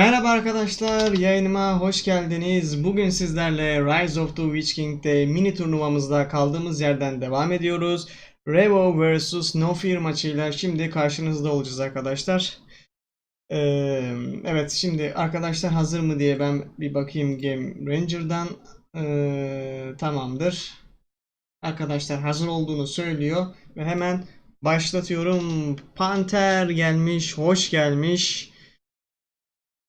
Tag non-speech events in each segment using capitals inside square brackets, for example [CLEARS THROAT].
Merhaba arkadaşlar, yayınıma hoş geldiniz. Bugün sizlerle Rise of the Witch King'de mini turnuvamızda kaldığımız yerden devam ediyoruz. Revo vs No Fear maçıyla şimdi karşınızda olacağız arkadaşlar. Ee, evet şimdi arkadaşlar hazır mı diye ben bir bakayım Game Ranger'dan. Ee, tamamdır. Arkadaşlar hazır olduğunu söylüyor ve hemen başlatıyorum. Panter gelmiş, hoş gelmiş.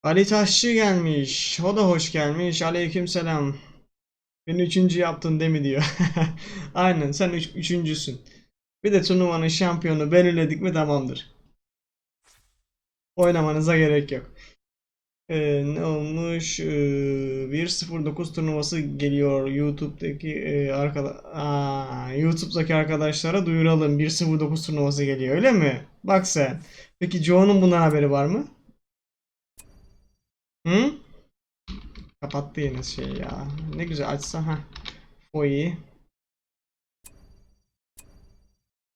Ali Taşçı gelmiş. O da hoş gelmiş. Aleykümselam. Beni üçüncü yaptın değil mi diyor. [LAUGHS] Aynen sen üç, üçüncüsün. Bir de turnuvanın şampiyonu belirledik mi tamamdır. Oynamanıza gerek yok. Ee, ne olmuş? Ee, 1.09 turnuvası geliyor YouTube'daki e, arkada YouTube'daki arkadaşlara duyuralım. 1.09 turnuvası geliyor öyle mi? Bak sen. Peki Joe'nun bundan haberi var mı? Hı? Kapattı yine şey ya. Ne güzel açsa ha. O.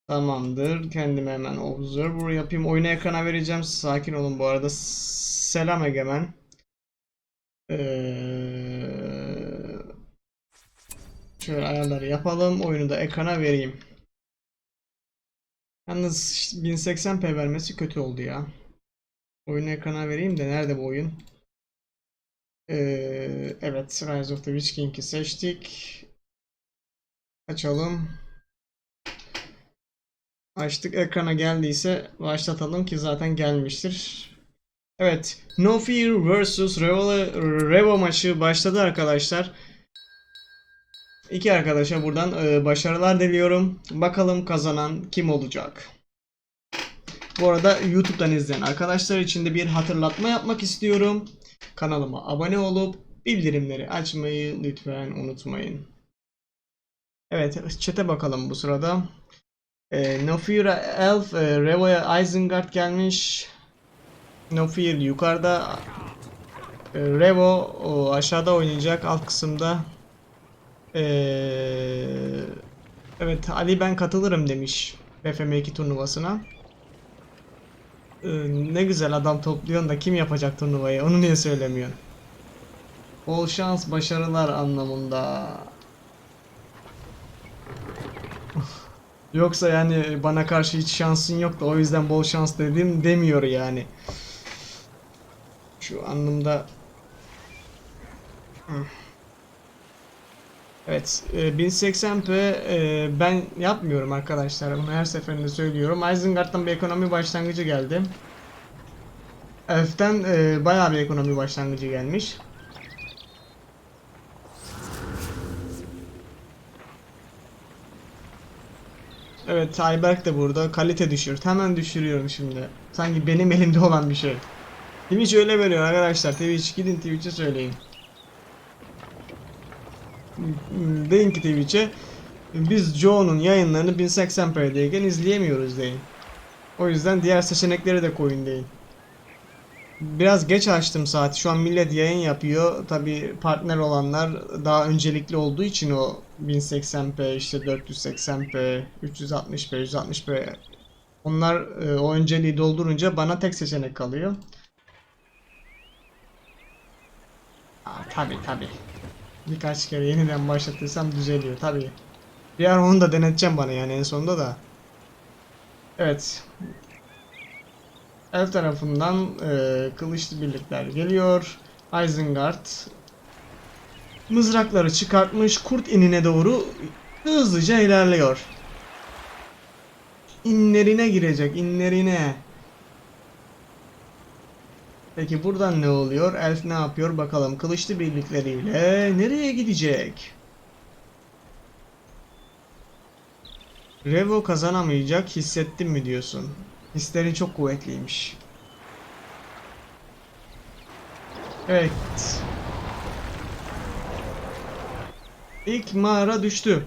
Tamamdır. Kendime hemen observer yapayım. Oyunu ekrana vereceğim. Sakin olun bu arada. Selam Egemen. Ee, şöyle ayarları yapalım. Oyunu da ekrana vereyim. Yalnız işte 1080p vermesi kötü oldu ya. Oyunu ekrana vereyim de nerede bu oyun? Ee, evet, Rise of the Witch King'i seçtik. Açalım. Açtık. Ekrana geldiyse başlatalım ki zaten gelmiştir. Evet, No Fear vs Revo, Revo maçı başladı arkadaşlar. İki arkadaşa buradan e, başarılar diliyorum. Bakalım kazanan kim olacak? Bu arada YouTube'dan izleyen arkadaşlar için de bir hatırlatma yapmak istiyorum. Kanalıma abone olup bildirimleri açmayı lütfen unutmayın. Evet, chat'e bakalım bu sırada. E, Nofira Elf, e, Revo'ya Isengard gelmiş. Nofir yukarıda. E, Revo o, aşağıda oynayacak alt kısımda. E, evet, Ali ben katılırım demiş BFM2 turnuvasına. Ee, ne güzel adam topluyorsun da kim yapacak turnuvayı? Onu niye söylemiyorsun? Bol şans, başarılar anlamında. [LAUGHS] Yoksa yani bana karşı hiç şansın yok da o yüzden bol şans dedim demiyor yani. Şu anlamda. Evet, e, 1080p e, ben yapmıyorum arkadaşlar. Bunu her seferinde söylüyorum. Isengard'dan bir ekonomi başlangıcı geldi. Elf'ten e, bayağı bir ekonomi başlangıcı gelmiş. Evet, Ayberk de burada. Kalite düşürt. Hemen düşürüyorum şimdi. Sanki benim elimde olan bir şey. Twitch öyle veriyor arkadaşlar. Twitch gidin Twitch'e söyleyin. Deyin ki Twitch'e biz Joe'nun yayınlarını 1080p'deyken izleyemiyoruz deyin. O yüzden diğer seçenekleri de koyun deyin. Biraz geç açtım saati. Şu an millet yayın yapıyor. Tabi partner olanlar daha öncelikli olduğu için o 1080p işte 480p 360p 160p onlar e, o önceliği doldurunca bana tek seçenek kalıyor. Aa, tabi tabi. Birkaç kere yeniden başlatırsam düzeliyor tabii. Bir ara onu da deneteceğim bana yani en sonunda da. Evet. El tarafından e, kılıçlı birlikler geliyor. Isengard mızrakları çıkartmış kurt inine doğru hızlıca ilerliyor. İnlerine girecek, inlerine. Peki buradan ne oluyor? Elf ne yapıyor bakalım. Kılıçlı birlikleriyle nereye gidecek? Revo kazanamayacak hissettin mi diyorsun? Hisleri çok kuvvetliymiş. Evet. İlk mağara düştü.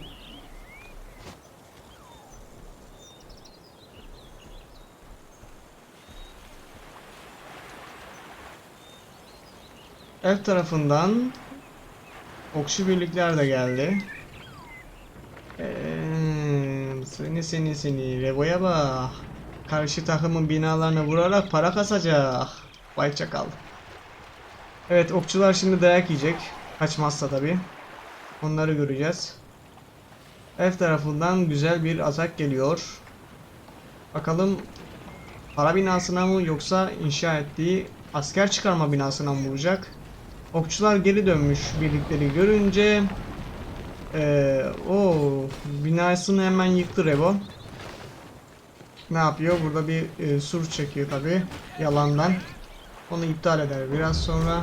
Elf tarafından okçu birlikler de geldi. Ee, seni seni seni Revo'ya bak. Karşı takımın binalarına vurarak para kasacak. Vay çakal. Evet okçular şimdi dayak yiyecek. Kaçmazsa tabi. Onları göreceğiz. F tarafından güzel bir atak geliyor. Bakalım para binasına mı yoksa inşa ettiği asker çıkarma binasına mı vuracak? Okçular geri dönmüş birlikleri görünce ee, o binasını hemen yıktı Revo. Ne yapıyor? Burada bir e, sur çekiyor tabi yalandan. Onu iptal eder biraz sonra.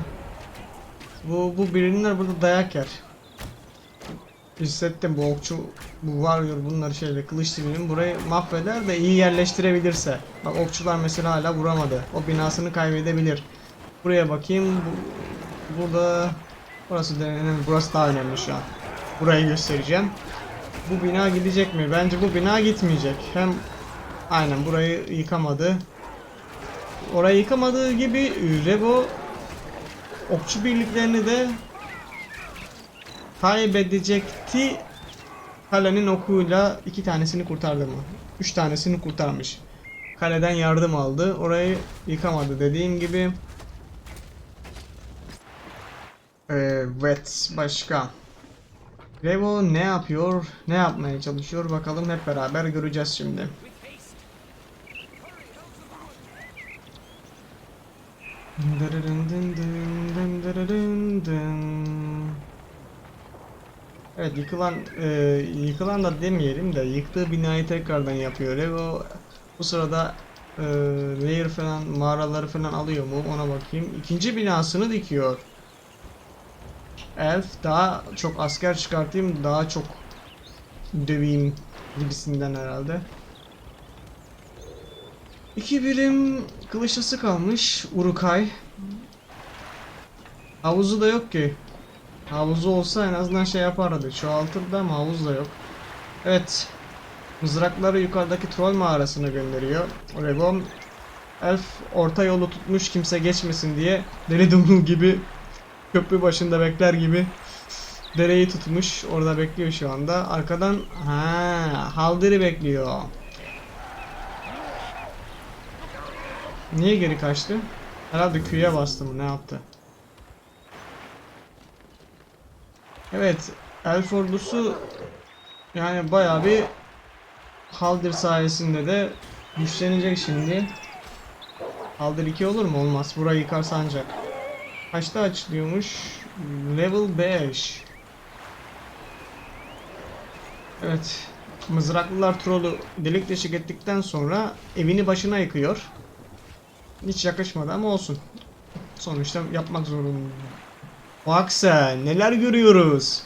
Bu bu birimler burada dayak yer. Hissettim bu okçu bu warrior bunları şeyle kılıç dibinim burayı mahveder de iyi yerleştirebilirse. Bak okçular mesela hala vuramadı. O binasını kaybedebilir. Buraya bakayım. Bu, burada burası da. Burası daha önemli şu an. Burayı göstereceğim. Bu bina gidecek mi? Bence bu bina gitmeyecek. Hem aynen burayı yıkamadı. Orayı yıkamadığı gibi Revo okçu birliklerini de kaybedecekti. Kalenin okuyla iki tanesini kurtardı mı? Üç tanesini kurtarmış. Kaleden yardım aldı. Orayı yıkamadı dediğim gibi. Evet başka. Revo ne yapıyor? Ne yapmaya çalışıyor? Bakalım hep beraber göreceğiz şimdi. Evet yıkılan e, yıkılan da demeyelim de yıktığı binayı tekrardan yapıyor. Revo bu sırada e, layer falan mağaraları falan alıyor mu ona bakayım. İkinci binasını dikiyor. Elf daha çok asker çıkartayım daha çok döveyim gibisinden herhalde. İki birim kılıçlısı kalmış. Urukay. Havuzu da yok ki. Havuzu olsa en azından şey yapardı. Çoğaltırdı ama havuz da yok. Evet. Mızrakları yukarıdaki troll mağarasına gönderiyor. Rebom Elf orta yolu tutmuş kimse geçmesin diye deli dumrul gibi köprü başında bekler gibi dereyi tutmuş. Orada bekliyor şu anda. Arkadan ha Haldiri bekliyor. Niye geri kaçtı? Herhalde Q'ya bastı mı ne yaptı? Evet, Elf ordusu yani bayağı bir Haldir sayesinde de güçlenecek şimdi. Haldir 2 olur mu? Olmaz. Burayı yıkarsa ancak. Kaçta açılıyormuş? Level 5. Evet. Mızraklılar trolü delik deşik ettikten sonra evini başına yıkıyor. Hiç yakışmadı ama olsun. Sonuçta yapmak zorunda. Bak sen neler görüyoruz.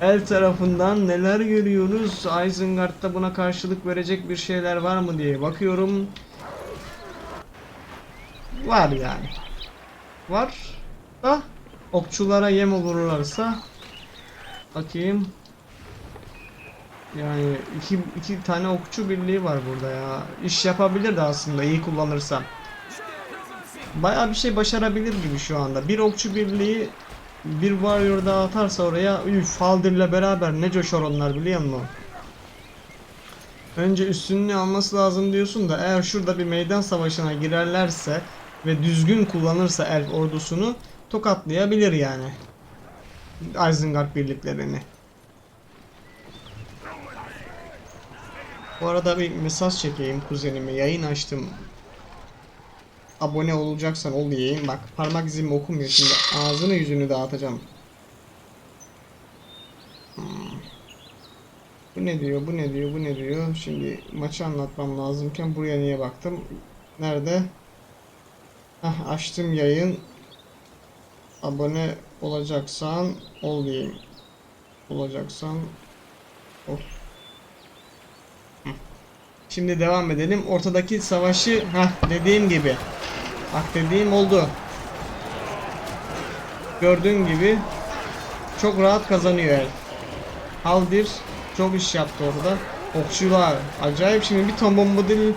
El tarafından neler görüyoruz. Isengard'da buna karşılık verecek bir şeyler var mı diye bakıyorum. Var yani. Var. Da okçulara yem olurlarsa bakayım. Yani iki, iki tane okçu birliği var burada ya. İş yapabilir de aslında iyi kullanırsa. Bayağı bir şey başarabilir gibi şu anda. Bir okçu birliği bir warrior daha atarsa oraya üf Haldir'le beraber ne coşar onlar biliyor musun? Önce üstünlüğü alması lazım diyorsun da eğer şurada bir meydan savaşına girerlerse ve düzgün kullanırsa elf ordusunu tokatlayabilir yani. Isengard birliklerini. Bu arada bir mesaj çekeyim kuzenime. Yayın açtım. Abone olacaksan ol diyeyim. Bak parmak izimi okumuyor şimdi. Ağzını yüzünü dağıtacağım. Hmm. Bu ne diyor, bu ne diyor, bu ne diyor. Şimdi maçı anlatmam lazımken buraya niye baktım? Nerede? Heh, açtım yayın. Abone olacaksan ol diyeyim. Olacaksan ol. Şimdi devam edelim. Ortadaki savaşı ha dediğim gibi. Bak dediğim oldu. Gördüğün gibi çok rahat kazanıyor el. Haldir çok iş yaptı orada. Okçular acayip şimdi bir ton bombadil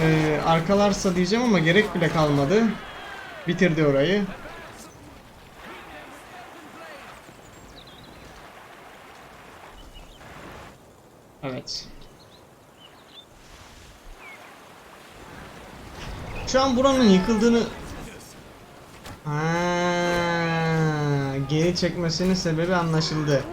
e, arkalarsa diyeceğim ama gerek bile kalmadı. Bitirdi orayı. Evet. Şu an buranın yıkıldığını... Ha, Geri çekmesinin sebebi anlaşıldı.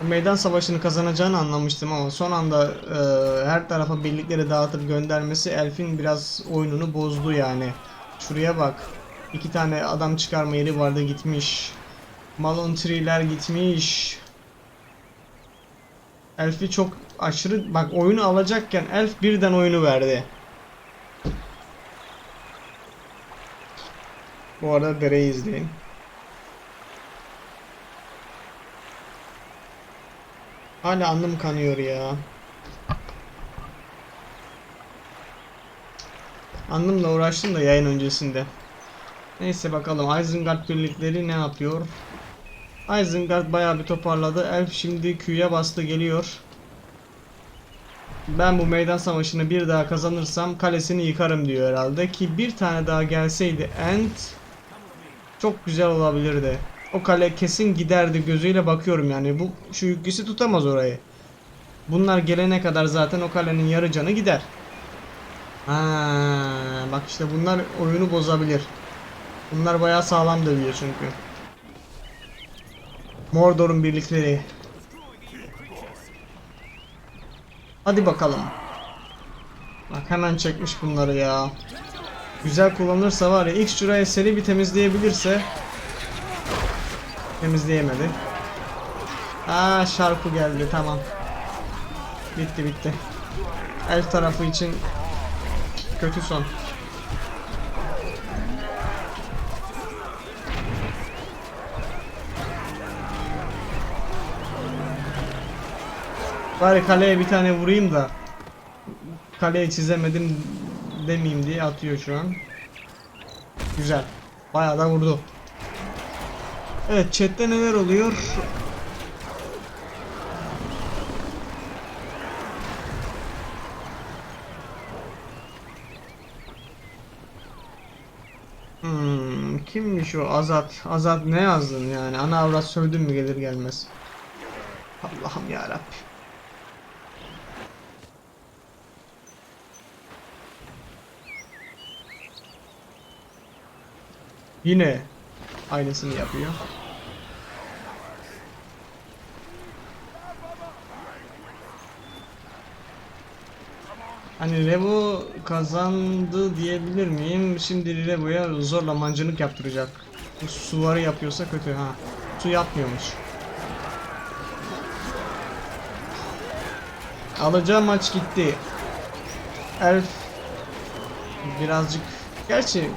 Meydan savaşını kazanacağını anlamıştım ama son anda e, her tarafa birlikleri dağıtıp göndermesi Elf'in biraz oyununu bozdu yani. Şuraya bak. İki tane adam çıkarma yeri vardı gitmiş. Malon Tree'ler gitmiş. Elf'i çok aşırı bak oyunu alacakken Elf birden oyunu verdi. Bu arada dereyi izleyin. Hala alnım kanıyor ya. Alnımla uğraştım da yayın öncesinde. Neyse bakalım Isengard birlikleri ne yapıyor? Isengard bayağı bir toparladı. Elf şimdi Q'ya bastı geliyor. Ben bu meydan savaşını bir daha kazanırsam kalesini yıkarım diyor herhalde ki bir tane daha gelseydi Ent çok güzel olabilirdi. O kale kesin giderdi gözüyle bakıyorum yani bu şu yüklüsü tutamaz orayı. Bunlar gelene kadar zaten o kalenin yarı canı gider. Ha, bak işte bunlar oyunu bozabilir. Bunlar bayağı sağlam dövüyor çünkü. Mordor'un birlikleri. Hadi bakalım. Bak hemen çekmiş bunları ya. Güzel kullanırsa var ya ilk şuraya seri bir temizleyebilirse temizleyemedi. Aa şarkı geldi tamam. Bitti bitti. Elf tarafı için kötü son. Bari kaleye bir tane vurayım da kaleye çizemedim demeyeyim diye atıyor şu an. Güzel. Bayağı da vurdu. Evet chatte neler oluyor? Hmm, kimmiş o Azat? Azat ne yazdın yani? Ana avrat sövdün mü gelir gelmez. Allah'ım ya Rabbi. Yine aynısını yapıyor. Hani Revo kazandı diyebilir miyim? Şimdi Revo'ya zorla mancınık yaptıracak. Bu suları yapıyorsa kötü ha. Su yapmıyormuş. Alacağı maç gitti. Elf birazcık gerçi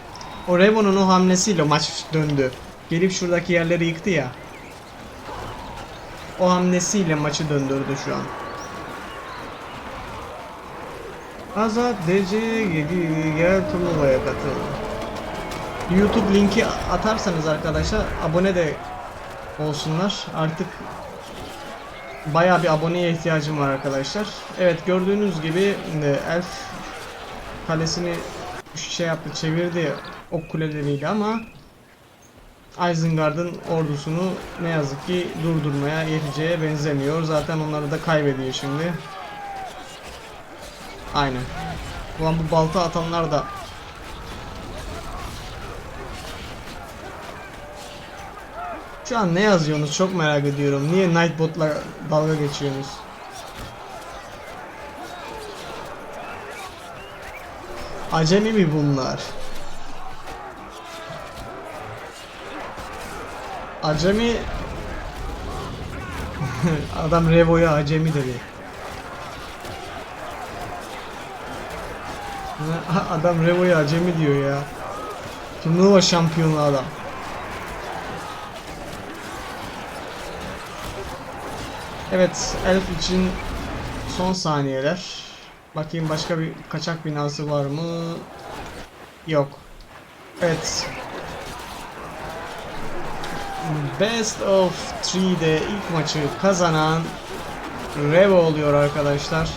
o Revo'nun o hamlesiyle maç döndü. Gelip şuradaki yerleri yıktı ya. O hamlesiyle maçı döndürdü şu an. Azat DC gel, gel turnuvaya katıl. YouTube linki atarsanız arkadaşlar abone de olsunlar. Artık bayağı bir aboneye ihtiyacım var arkadaşlar. Evet gördüğünüz gibi e, Elf kalesini şey yaptı çevirdi ok kuleleriyle ama Isengard'ın ordusunu ne yazık ki durdurmaya yeteceğe benzemiyor. Zaten onları da kaybediyor şimdi. Aynen. Ulan bu balta atanlar da Şu an ne yazıyorsunuz çok merak ediyorum. Niye Nightbot'la dalga geçiyorsunuz? Acemi mi bunlar? Acemi [LAUGHS] Adam Revo'ya acemi dedi. [LAUGHS] Adam Revo'ya acemi diyor ya. Turnuva şampiyonu adam. Evet, Elf için son saniyeler. Bakayım başka bir kaçak binası var mı? Yok. Evet. Best of 3'de ilk maçı kazanan Revo oluyor arkadaşlar.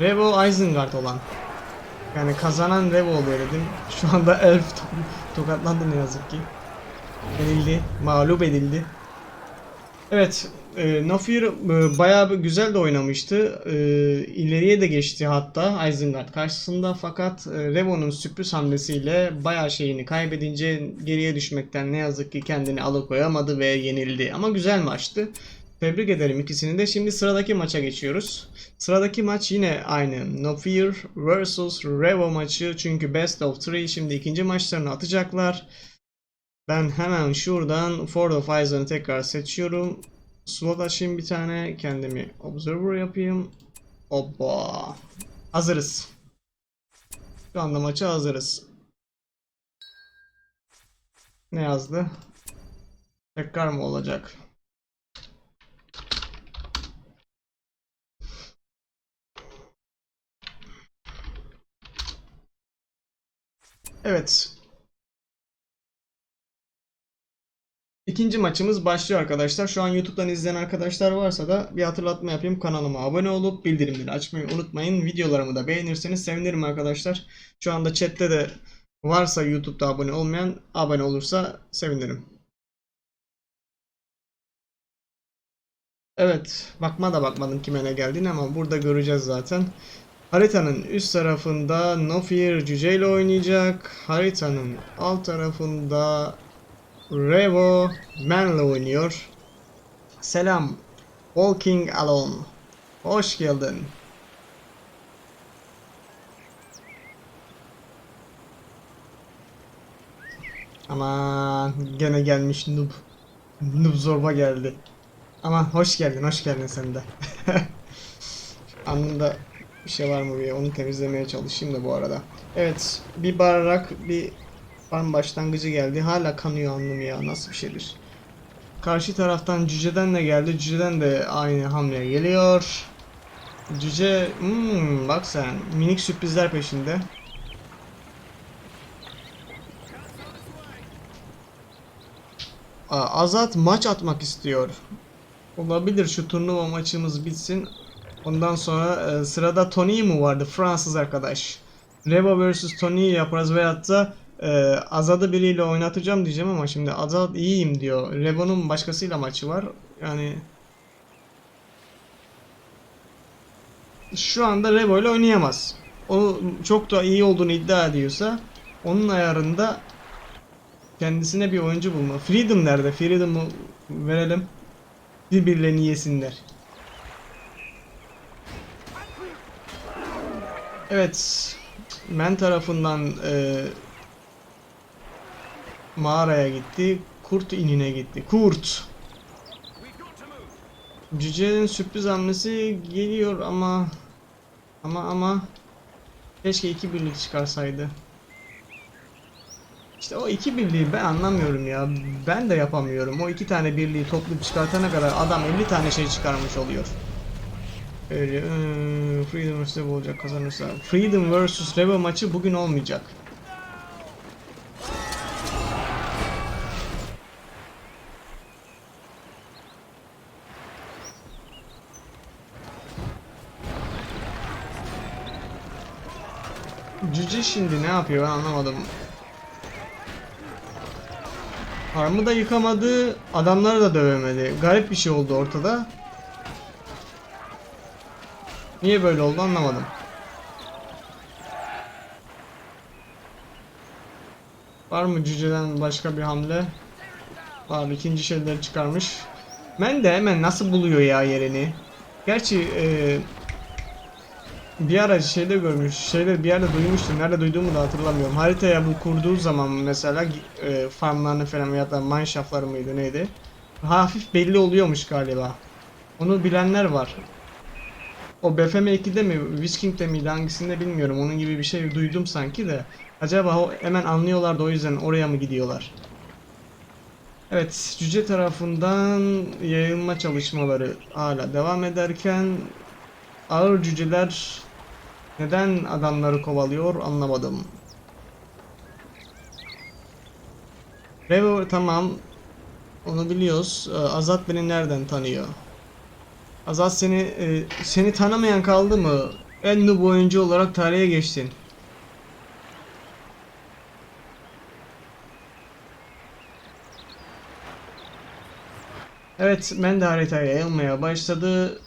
Revo Isengard olan. Yani kazanan Revo oluyor dedim. Şu anda [LAUGHS] Elf to- tokatlandı ne yazık ki. Yenildi. Mağlup edildi. Evet, e, Nofir e, bayağı bir güzel de oynamıştı. E, ileriye de geçti hatta Isengard karşısında fakat e, Revo'nun sürpriz hamlesiyle bayağı şeyini kaybedince geriye düşmekten ne yazık ki kendini alıkoyamadı ve yenildi. Ama güzel maçtı. Tebrik ederim ikisini de. Şimdi sıradaki maça geçiyoruz. Sıradaki maç yine aynı. Nofir vs Revo maçı. Çünkü Best of 3 şimdi ikinci maçlarını atacaklar. Ben hemen şuradan Ford of Eisen'ı tekrar seçiyorum. Slot açayım bir tane. Kendimi Observer yapayım. Hoppa. Hazırız. Şu anda maça hazırız. Ne yazdı? Tekrar mı olacak? Evet. İkinci maçımız başlıyor arkadaşlar. Şu an YouTube'dan izleyen arkadaşlar varsa da bir hatırlatma yapayım. Kanalıma abone olup bildirimleri açmayı unutmayın. Videolarımı da beğenirseniz sevinirim arkadaşlar. Şu anda chatte de varsa YouTube'da abone olmayan abone olursa sevinirim. Evet, bakma da bakmadım kime ne geldiğini ama burada göreceğiz zaten. Haritanın üst tarafında Nofir Cüce ile oynayacak. Haritanın alt tarafında Revo Man'la oynuyor. Selam. Walking Alone. Hoş geldin. Ama gene gelmiş noob. Noob zorba geldi. Ama hoş geldin, hoş geldin sen de. [LAUGHS] Anında bir şey var mı diye onu temizlemeye çalışayım da bu arada. Evet, bir barrak, bir farm başlangıcı geldi. Hala kanıyor alnım ya, nasıl bir şeydir. Karşı taraftan cüceden de geldi. Cüceden de aynı hamle geliyor. Cüce, hmm, bak sen, minik sürprizler peşinde. Aa, Azat maç atmak istiyor. Olabilir şu turnuva maçımız bitsin. Ondan sonra e, sırada Tony mu vardı? Fransız arkadaş. Reva vs Tony yaparız veyahut da e, Azad'ı biriyle oynatacağım diyeceğim ama şimdi Azad iyiyim diyor. Reva'nın başkasıyla maçı var. Yani şu anda Revo ile oynayamaz. O çok da iyi olduğunu iddia ediyorsa onun ayarında kendisine bir oyuncu bulma. Freedom nerede? Freedom'u verelim. Birbirlerini yesinler. Evet. Men tarafından e, mağaraya gitti. Kurt inine gitti. Kurt. Cüce'nin sürpriz hamlesi geliyor ama ama ama keşke iki birlik çıkarsaydı. İşte o iki birliği ben anlamıyorum ya. Ben de yapamıyorum. O iki tane birliği toplayıp çıkartana kadar adam 50 tane şey çıkarmış oluyor. Öyle, Freedom vs. Olacak kazanırsa. Freedom vs. Revo maçı bugün olmayacak. Cüce şimdi ne yapıyor ben anlamadım. Farmı da yıkamadı, adamları da dövemedi. Garip bir şey oldu ortada. Niye böyle oldu anlamadım. Var mı cüceden başka bir hamle? Var ikinci şeyleri çıkarmış. Ben de hemen nasıl buluyor ya yerini? Gerçi e, bir ara şeyde görmüş, şeyde bir yerde duymuştum. Nerede duyduğumu da hatırlamıyorum. Haritaya bu kurduğu zaman mesela e, farmlarını falan ya da mineshaftları mıydı neydi? Hafif belli oluyormuş galiba. Onu bilenler var. O BFM 2'de mi, Wisking'de miydi hangisinde bilmiyorum. Onun gibi bir şey duydum sanki de. Acaba o hemen anlıyorlar da o yüzden oraya mı gidiyorlar? Evet, cüce tarafından yayılma çalışmaları hala devam ederken ağır cüceler neden adamları kovalıyor anlamadım. Revo tamam. Onu biliyoruz. Ee, Azat beni nereden tanıyor? Azat seni e, seni tanımayan kaldı mı? En noob oyuncu olarak tarihe geçtin. Evet ben de haritaya yayılmaya başladı.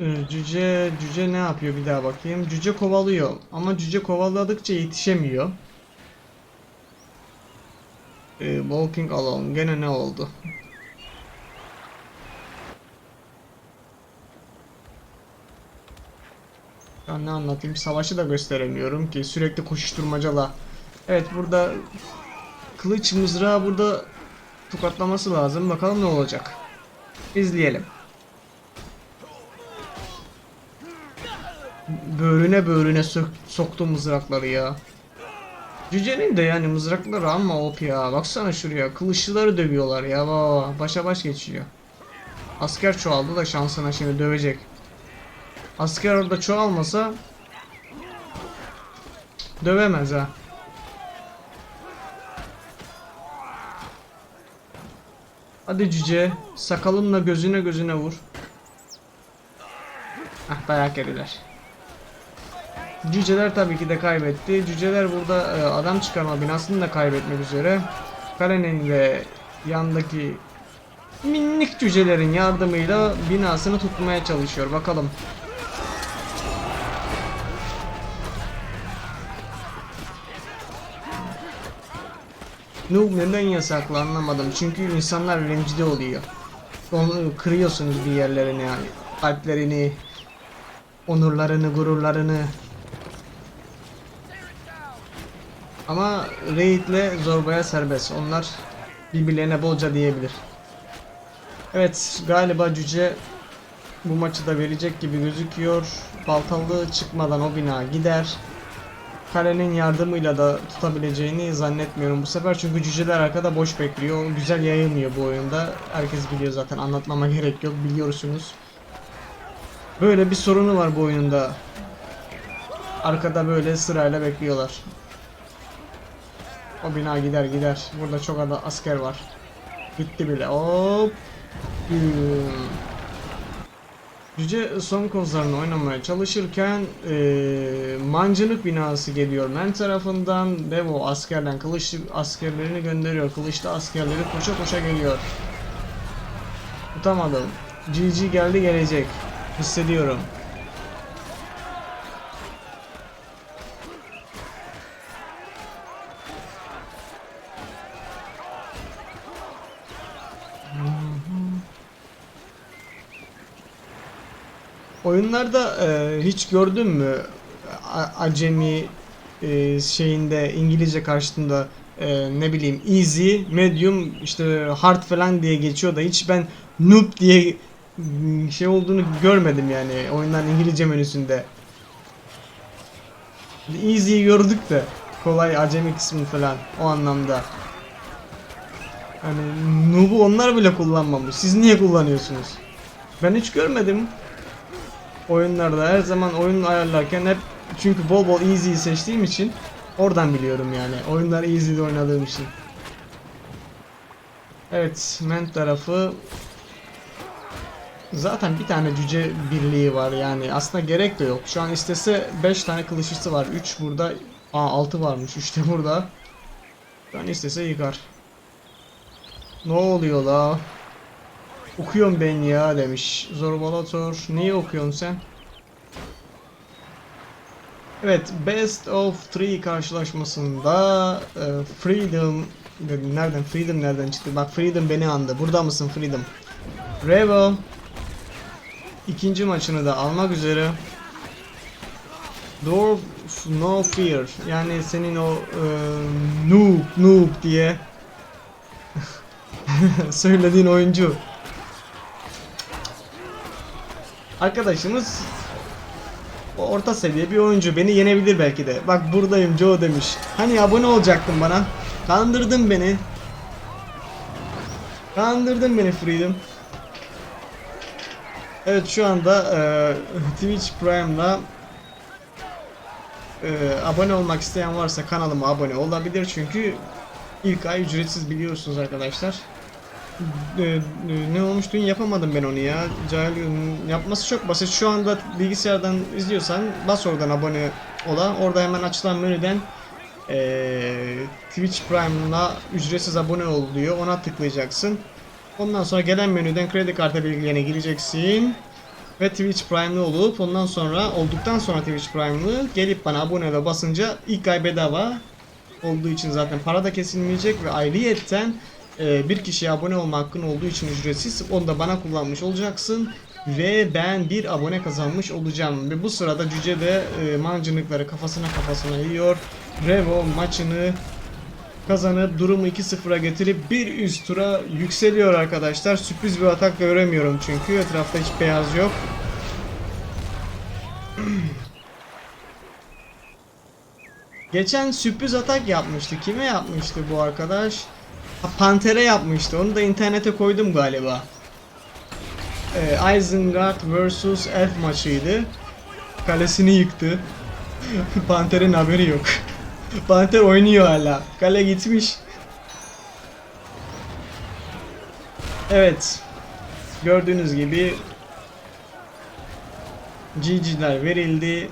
Ee, Cüce, cüce ne yapıyor bir daha bakayım. Cüce kovalıyor ama cüce kovaladıkça yetişemiyor. Ee, walking alone gene ne oldu? An ne anlatayım? Savaşı da gösteremiyorum ki sürekli koşuşturmacalı. Evet burada kılıç mızrağı burada tokatlaması lazım. Bakalım ne olacak. İzleyelim. Böğrüne böğrüne sök, soktu mızrakları ya. Cücenin de yani mızrakları ama op ya. Baksana şuraya. Kılıçlıları dövüyorlar ya. Baba, başa baş geçiyor. Asker çoğaldı da şansına şimdi dövecek. Asker orada çoğalmasa dövemez ha. Hadi cüce, sakalınla gözüne gözüne vur. Ah dayak yediler. Cüceler tabii ki de kaybetti. Cüceler burada e, adam çıkarma binasını da kaybetmek üzere. Kalenin ve yandaki minik cücelerin yardımıyla binasını tutmaya çalışıyor. Bakalım. Noob neden yasaklı anlamadım. Çünkü insanlar rencide oluyor. Onu kırıyorsunuz bir yerlerini yani. Kalplerini, onurlarını, gururlarını. Ama Raid'le Zorba'ya serbest. Onlar birbirlerine bolca diyebilir. Evet galiba Cüce bu maçı da verecek gibi gözüküyor. Baltalı çıkmadan o bina gider. Kalenin yardımıyla da tutabileceğini zannetmiyorum bu sefer çünkü cüceler arkada boş bekliyor. Güzel yayılmıyor bu oyunda. Herkes biliyor zaten anlatmama gerek yok biliyorsunuz. Böyle bir sorunu var bu oyunda. Arkada böyle sırayla bekliyorlar. O bina gider gider. Burada çok ada asker var. Gitti bile. Hop. Cüce son kozlarını oynamaya çalışırken eee mancınık binası geliyor men tarafından ve o askerden kılıçlı askerlerini gönderiyor. Kılıçlı askerleri koşa koşa geliyor. Tutamadım. GG geldi gelecek. Hissediyorum. Oyunlarda e, hiç gördün mü acemi e, şeyinde İngilizce karşısında e, ne bileyim easy, medium, işte hard falan diye geçiyor da hiç ben noob diye şey olduğunu görmedim yani oyunların İngilizce menüsünde. Easy'yi gördük de kolay acemi kısmı falan o anlamda. Hani noob'u onlar bile kullanmamış. Siz niye kullanıyorsunuz? Ben hiç görmedim oyunlarda her zaman oyun ayarlarken hep çünkü bol bol easy'yi seçtiğim için oradan biliyorum yani. Oyunlar easy'de oynadığım için. Evet, men tarafı zaten bir tane cüce birliği var yani aslında gerek de yok. Şu an istese 5 tane kılıçlısı var. 3 burada. Aa 6 varmış. 3 de burada. Şu an istese yıkar. Ne oluyor la? Okuyorum ben ya demiş. Zorbalator. Neyi okuyorsun sen? Evet, Best of 3 karşılaşmasında e, Freedom. Nereden? Freedom nereden çıktı? Bak Freedom beni andı. Burada mısın Freedom? Revo ikinci maçını da almak üzere. Dwarf No Fear yani senin o e, noob noob diye [LAUGHS] söylediğin oyuncu Arkadaşımız orta seviye bir oyuncu. Beni yenebilir belki de. Bak buradayım Joe demiş. Hani abone olacaktın bana. Kandırdın beni. Kandırdın beni Freedom. Evet şu anda e, Twitch Prime'la e, abone olmak isteyen varsa kanalıma abone olabilir çünkü ilk ay ücretsiz biliyorsunuz arkadaşlar. Ee, e, ne olmuş dün yapamadım ben onu ya. Cahil yapması çok basit. Şu anda bilgisayardan izliyorsan bas oradan abone ola. Orada hemen açılan menüden e, Twitch Prime'la ücretsiz abone ol diyor. Ona tıklayacaksın. Ondan sonra gelen menüden kredi kartı bilgilerine gireceksin. Ve Twitch Prime'lı olup ondan sonra olduktan sonra Twitch Prime'lı gelip bana abone ve basınca ilk ay bedava olduğu için zaten para da kesilmeyecek ve ayrıyetten e, bir kişiye abone olma hakkın olduğu için ücretsiz onu da bana kullanmış olacaksın ve ben bir abone kazanmış olacağım ve bu sırada cüce de e, mancınıkları kafasına kafasına yiyor Revo maçını kazanıp durumu 2-0'a getirip bir üst tura yükseliyor arkadaşlar sürpriz bir atak göremiyorum çünkü etrafta hiç beyaz yok [CLEARS THROAT] Geçen sürpriz atak yapmıştı. Kime yapmıştı bu arkadaş? Ha, Panter'e yapmıştı. Onu da internete koydum galiba. Ee, Isengard vs Elf maçıydı. Kalesini yıktı. [LAUGHS] Panter'in haberi yok. [LAUGHS] Panter oynuyor hala. Kale gitmiş. Evet. Gördüğünüz gibi GG'ler verildi.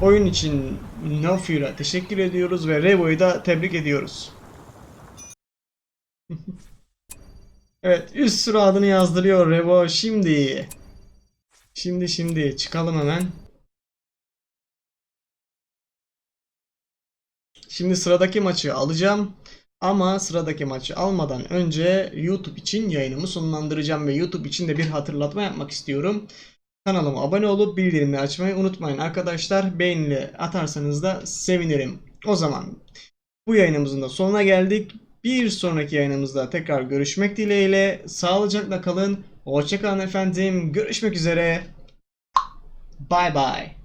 Oyun için Nofir'a teşekkür ediyoruz ve Revo'yu da tebrik ediyoruz. [LAUGHS] evet üst sıra adını yazdırıyor Revo şimdi. Şimdi şimdi çıkalım hemen. Şimdi sıradaki maçı alacağım. Ama sıradaki maçı almadan önce YouTube için yayınımı sonlandıracağım ve YouTube için de bir hatırlatma yapmak istiyorum. Kanalıma abone olup bildirimleri açmayı unutmayın arkadaşlar. Beğenili atarsanız da sevinirim. O zaman bu yayınımızın da sonuna geldik. Bir sonraki yayınımızda tekrar görüşmek dileğiyle. Sağlıcakla kalın. Hoşçakalın efendim. Görüşmek üzere. Bye bye.